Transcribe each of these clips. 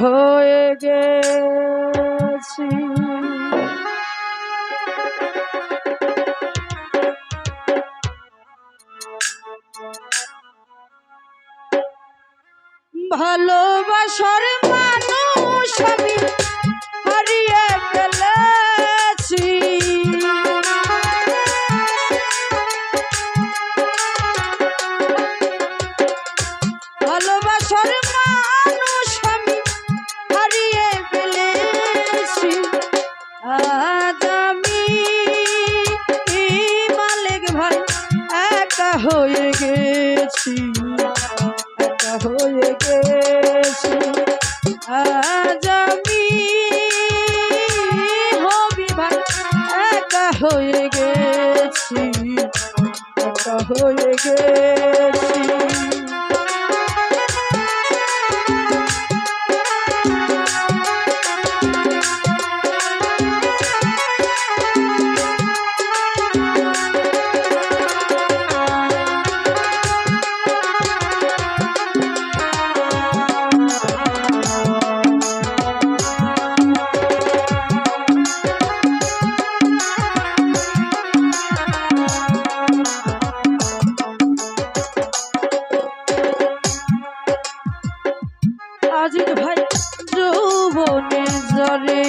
হয়ে গেছি। ভালোবাসার মানুষ আমি। হয়ে গে যৌবনের জরে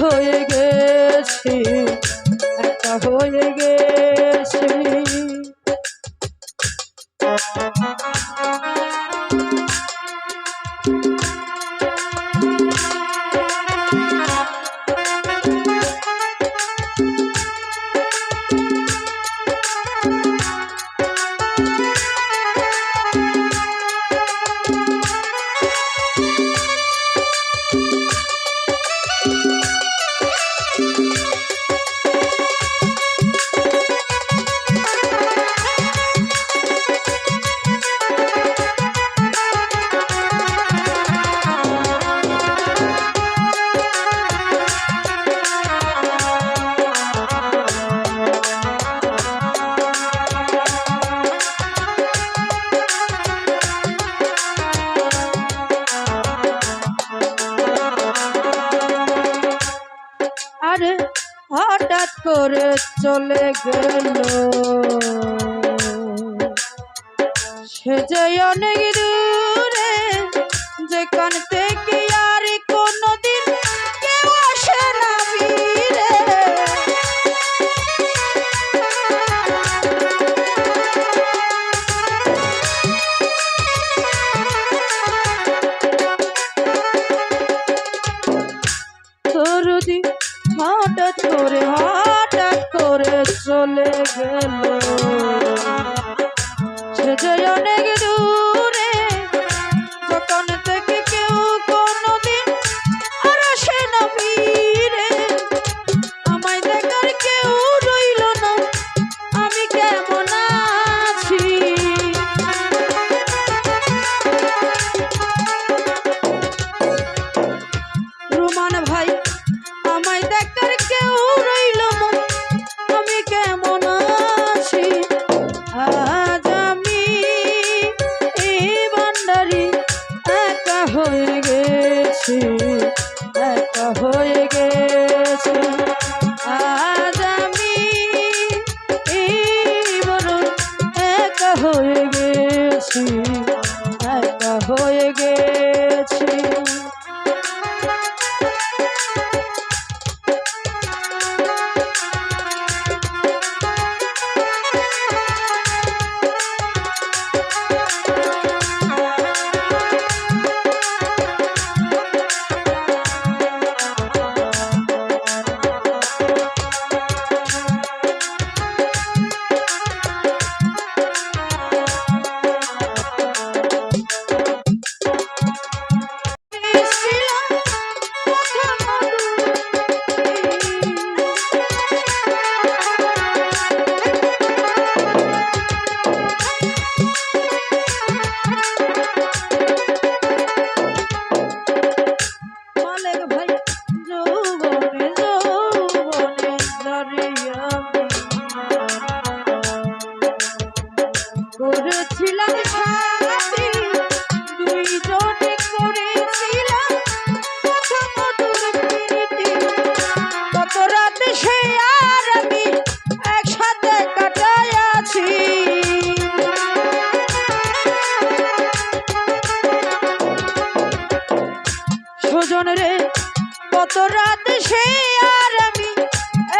হয়ে করে চলে গেল। সে যে অনেক দূরে যে যেখান থেকে করে হঠাৎ করে চলে গেল। সে যে অনেক দূর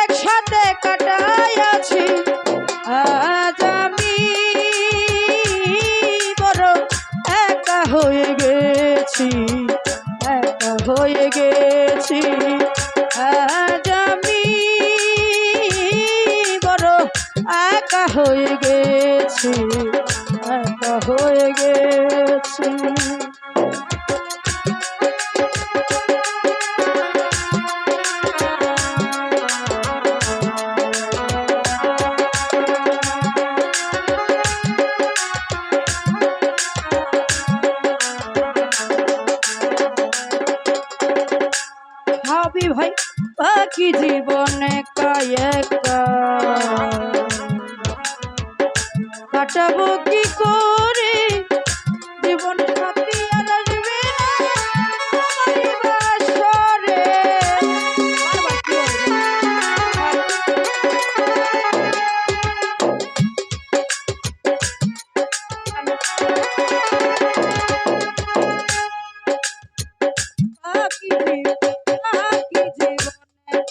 একসাথে কাটাই আছি আজ আমি একা হয়ে গেছি, একা হয়ে গেছি। আজ আমি একা হয়ে গেছি, একা হয়ে গেছি। ভাই? বাকি জীবনে কাটাবো কি করে?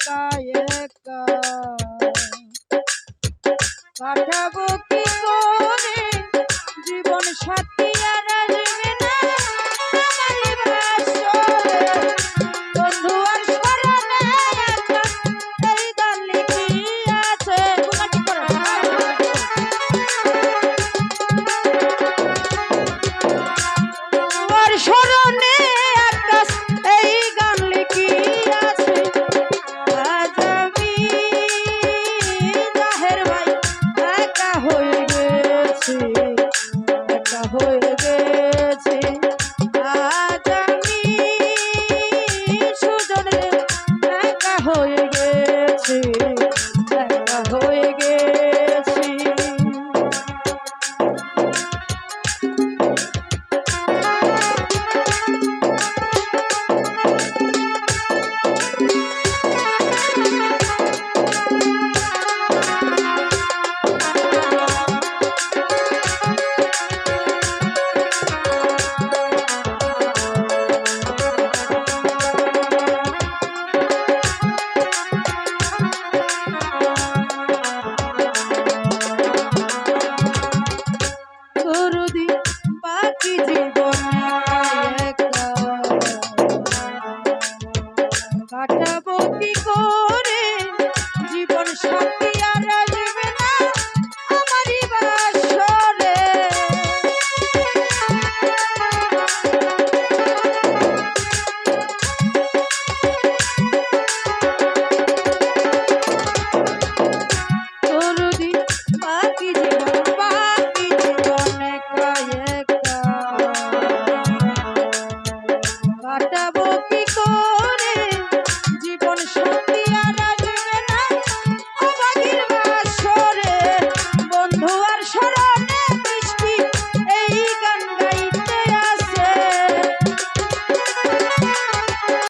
একা একা। কাটাবো কি করে? জীবন সাথে